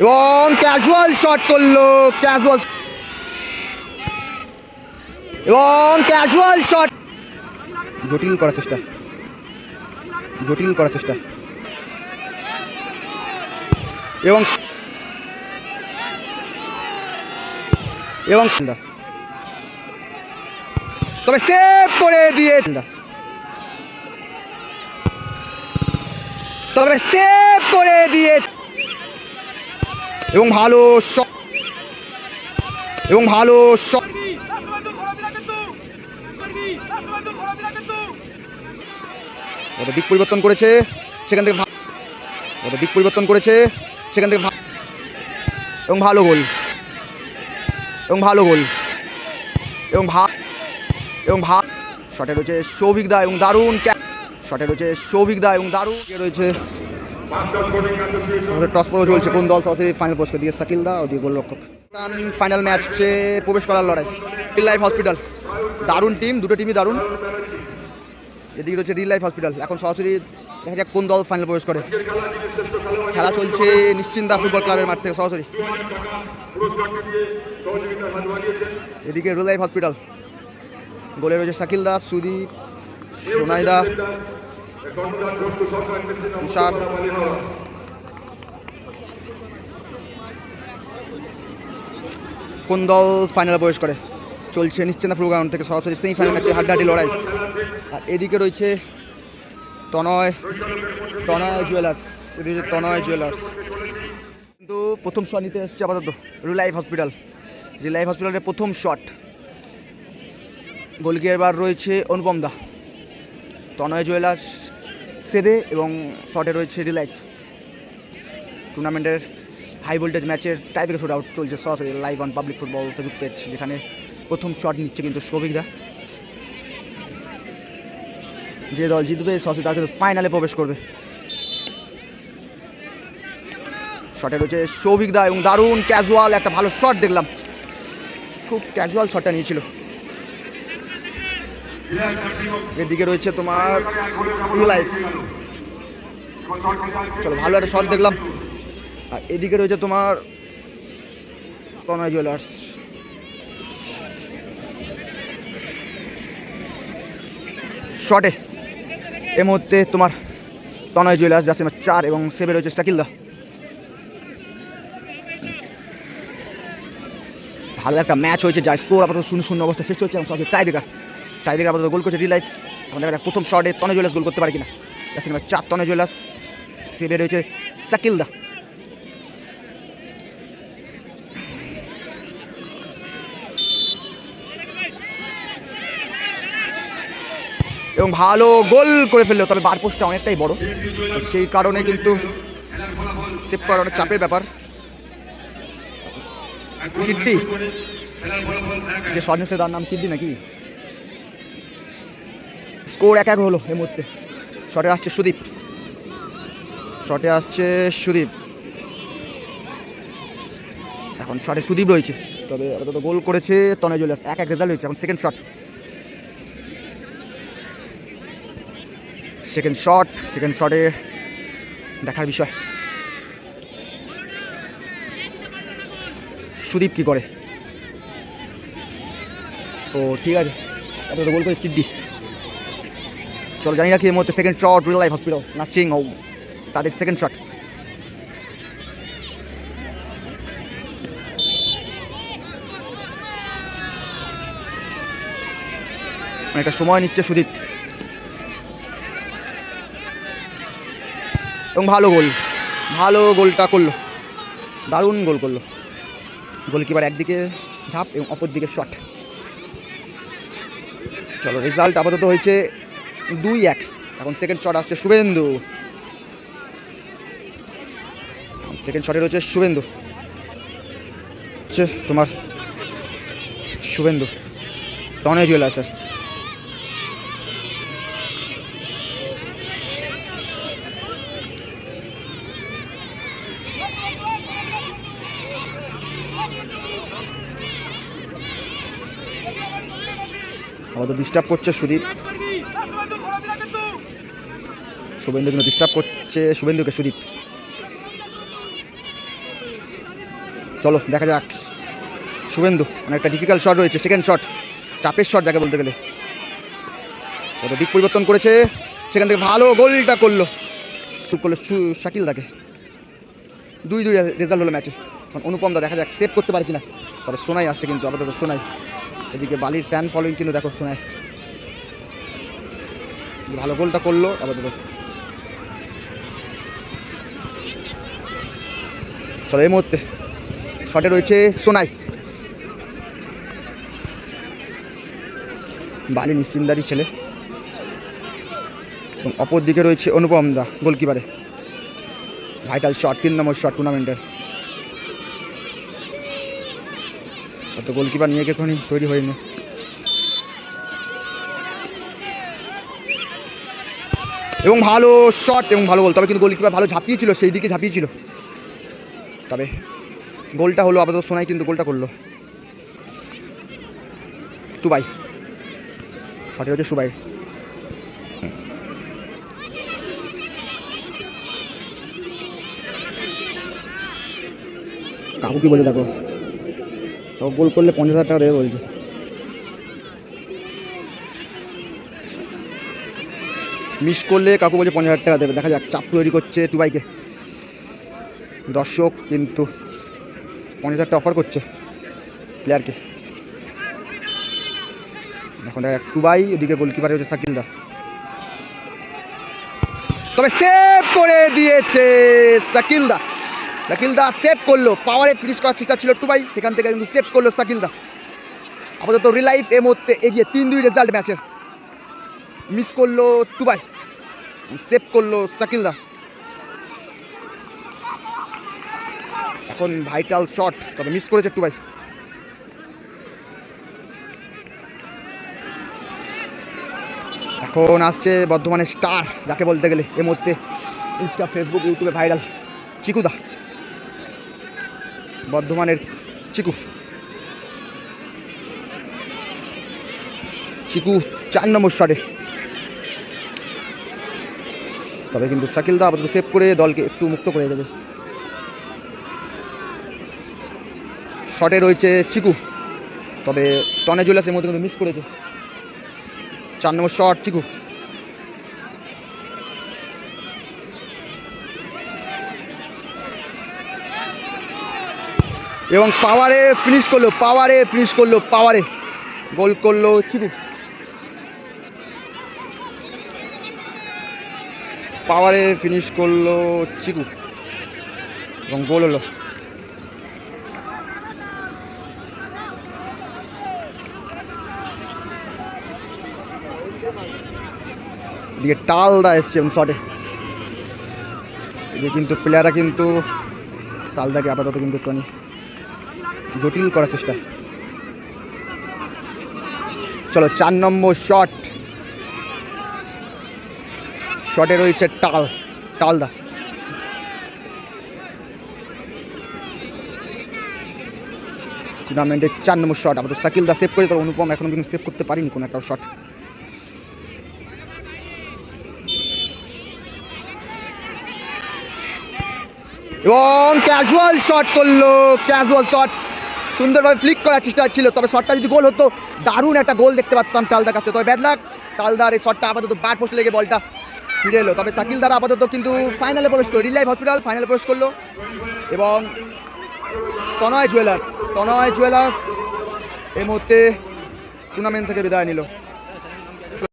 এবং casual shot করল casual এবং ক্যাজুয়াল শট জটিল করার চেষ্টা। জটিল করার চেষ্টা। এবং এবং তবে সেভ করে দিয়ে তবে সেভ করে দিয়ে এবং ভালো এবং ভালো ওটা দিক পরিবর্তন করেছে, সেখান থেকে ওটা দিক পরিবর্তন করেছে, সেখান থেকে এবং ভালো গোল। এবং ভালো গোল। এবং ভা এবং ভা শটে রয়েছে সৌভিক দা এবং দারুণ শটে রয়েছে সৌভিক দা এবং দারুণ রয়েছে আমাদের টস পর্ব চলছে। কোন দল সরাসরি ফাইনাল পোস্ট দিয়ে শাকিল দা ও দিয়ে গোলরক্ষক ফাইনাল ম্যাচে প্রবেশ করার লড়াই। রিল লাইফ হসপিটাল দারুণ টিম দুটো টিমই দারুণ। এদিকে রয়েছে রিল লাইফ হসপিটাল এখন সরাসরি দেখা যাক কোন দল ফাইনাল প্রবেশ করে। খেলা চলছে নিশ্চিন্তা ফুটবল ক্লাবের মাঠ থেকে, সরাসরি। এদিকে রিল লাইফ হসপিটাল গোলে রয়েছে শাকিল দাস সুদীপ সোনাই তুষার কোন দল ফাইনালে প্রবেশ করে? চলছে নিশ্চিন্তা ফুল গ্রাউন্ড থেকে সরাসরি সেমিফাইনাল ম্যাচে হাড্ডাহাড্ডি লড়াই। আর এদিকে রয়েছে তনয় তনয় জুয়েলার্স এদিকে রয়েছে তনয় জুয়েলার্স কিন্তু প্রথম শট নিতে এসছে আপাতত রিলাইফ হসপিটাল রিলাইফ হসপিটালের প্রথম শট গোলকিপার রয়েছে অনুপম দা। তনয় জুয়েলার্স, সেবে এবং শটে রয়েছে রিলাইফ টুর্নামেন্টের হাই ভোল্টেজ ম্যাচের টাইপের শুট আউট চলছে সরাসরি live on public football Facebook page যেখানে প্রথম শট নিচ্ছে কিন্তু সৌভিকরা যে দল জিতবে, সরাসরি তারা কিন্তু ফাইনালে প্রবেশ করবে। শটে রয়েছে সৌভিক দা এবং দারুণ ক্যাজুয়াল একটা ভালো শট দেখলাম। খুব ক্যাজুয়াল শটটা নিয়েছিল। এদিকে রয়েছে তোমার লাইফ চলো, ভালো একটা শট দেখলাম। আর এদিকে রয়েছে তোমার কনয় জুয়েলার্স শটে এই মুহূর্তে তোমার তনয় জুয়েলার্স যাচ্ছে চার এবং সেভে রয়েছে শাকিলদা ভালো একটা ম্যাচ হয়েছে যা স্কোর আপাতত শূন্য শূন্য অবস্থা শেষ হচ্ছে এবং সঙ্গে টাই বেকার টাই বেকার আপাতত গোল করছে রিলাইফ এখন দেখা প্রথম শটে তনয় জুয়েলার্স গোল করতে পারে কিনা। যাচ্ছে আমার চার তনয় জুয়েলার্স সেভে রয়েছে শাকিলদা এবং ভালো গোল করে ফেলল, তবে বার পোস্টটা অনেকটাই বড়। সেই কারণে কিন্তু সেভ করা অনেক চাপের ব্যাপার। চিড্ডি যে সন্ন্যাসে তার নাম চিড্ডি নাকি? স্কোর এক এক হলো এই মুহূর্তে। শটে আসছে সুদীপ। শটে আসছে সুদীপ। এখন শটে সুদীপ রয়েছে। তবে আপাতত গোল করেছে তনয় জুলিয়াস এক এক রেজাল্ট হয়েছে এখন second shot second shot second শটে দেখার বিষয়। সুদীপ কি করে? ও ঠিক আছে। তারপরে গোল করে চিড্ডি। চলো, জানি রাখি মুহূর্তে second shot reel life hospital nursing home তাদের সেকেন্ড শট অনেকটা সময় নিচ্ছে সুদীপ। এবং ভালো গোল, ভালো গোলটা করল। দারুণ গোল করল। গোলকিপার একদিকে ঝাঁপ এবং অপর দিকে শট চলো রেজাল্ট আপাতত হয়েছে দুই এক। এখন সেকেন্ড শট আসছে শুভেন্দু। সেকেন্ড শটে রয়েছে শুভেন্দু। তোমার শুভেন্দু। টনে জুয়েলার স্যার আমাদের ডিস্টার্ব করছে সুদীপ। শুভেন্দু কিন্তু ডিস্টার্ব করছে শুভেন্দুকে সুদীপ। চলো, দেখা যাক। শুভেন্দু, অনেকটা ডিফিকাল্ট শট রয়েছে সেকেন্ড শট চাপের শট যাকে বলতে গেলে। ওটা দিক পরিবর্তন করেছে, সেখান থেকে ভালো গোলটা করল। করল শাকিল দাকে। দুই দুই রেজাল্ট হলো ম্যাচে এখন অনুপম দা দেখা যাক সেভ করতে পারে কিনা। তবে সোনাই আসছে কিন্তু, আপাতত সোনাই। এদিকে বালির ফ্যান ফলোয়িং কিন্তু দেখো সোনাই। ভালো গোলটা করল, আপাতত। চলো, এই মুহূর্তে শটে রয়েছে সোনাই। বালি নিশ্চিন্দারি ছেলে। এবং অপর দিকে রয়েছে অনুপম দা, গোলকিপারে। ভাইটাল শট তিন নম্বর শট টুর্নামেন্টের তো গোলকিপার নিয়ে এখনই তৈরি হয়নি। এবং ভালো শট এবং ভালো গোল তবে কিন্তু গোলকিপার ভালো ঝাঁপিয়েছিল, সেই দিকে ঝাঁপিয়েছিল। তবে গোলটা হলো আপাতত সোনাই কিন্তু গোলটা করল। টুবাই শটে হচ্ছে সুবাই। কাকু কি বলে দেখো? তো গোল করলে পঞ্চাশ হাজার টাকা দেবে বলছে। মিস করলে কাকু বলছে পঞ্চাশ হাজার টাকা দেবে। দেখা যাক, চাপ তৈরি করছে টুবাইকে দর্শক কিন্তু পঞ্চাশ হাজার অফার করছে প্লেয়ারকে এখন দেখা টুবাই ওদিকে গোলকিপার হচ্ছে সাকিলদা তবে সেভ করে দিয়েছে সাকিলদা সাকিলদা সেভ করল। পাওয়ারে ফিনিশ করার চেষ্টা ছিল টুবাই সেখান থেকে কিন্তু সেভ করল সাকিলদা আপাতত রিলাইফ এই মুহূর্তে এগিয়ে তিন দুই রেজাল্ট ম্যাচের মিস করল টুবাই সেভ করল সাকিলদা এখন ভাইটাল শট তবে মিস করেছে একটু ভাই। এখন আসছে বর্ধমানের স্টার যাকে বলতে গেলে এ মুহূর্তে ইনস্টা ফেসবুক ইউটিউবে ভাইরাল চিকুদা বর্ধমানের চিকু। চিকু চার নম্বর শটে তবে কিন্তু সাকিলদা আপাতত সেভ করে দলকে একটু মুক্ত করে রেখেছে। শটে রয়েছে চিকু। তবে টনে জুয়েলার্সের মধ্যে কিন্তু মিস করেছে। চার নম্বর শট, চিকু। এবং পাওয়ারে ফিনিশ করল পাওয়ারে ফিনিশ করল পাওয়ারে গোল করল চিকু। পাওয়ারে ফিনিশ করল চিকু। এবং গোল হলো। এদিকে টালদা এসছে শটে এদিকে কিন্তু প্লেয়াররা কিন্তু তালদাকে আপাতত কিন্তু একটুখানি জটিল করার চেষ্টা। চলো, চার নম্বর শট শটে রয়েছে টাল, টালদা। টুর্নামেন্টের চার নম্বর শট আপাতত সাকিল দা সেভ করে তবে অনুপম এখনও কিন্তু সেভ করতে পারিনি কোনো একটা শট এবং ক্যাজুয়াল শট করল ক্যাজুয়াল শট সুন্দরভাবে ফ্লিক করার চেষ্টা ছিল, তবে শটটা যদি গোল হতো, দারুণ একটা গোল দেখতে পারতাম টালদার কাছে তবে ব্যাডলাক টালদার এই শটটা আপাতত ব্যাট পোস্টে লেগে বলটা ফিরে এলো। তবে সাকিল দ্বারা আপাতত কিন্তু ফাইনালে প্রবেশ করল রিলাইভ হসপিটাল ফাইনালে প্রবেশ করল। এবং তনয় জুয়েলার্স তনয় জুয়েলার্স এই মুহূর্তে টুর্নামেন্ট থেকে বিদায় নিল।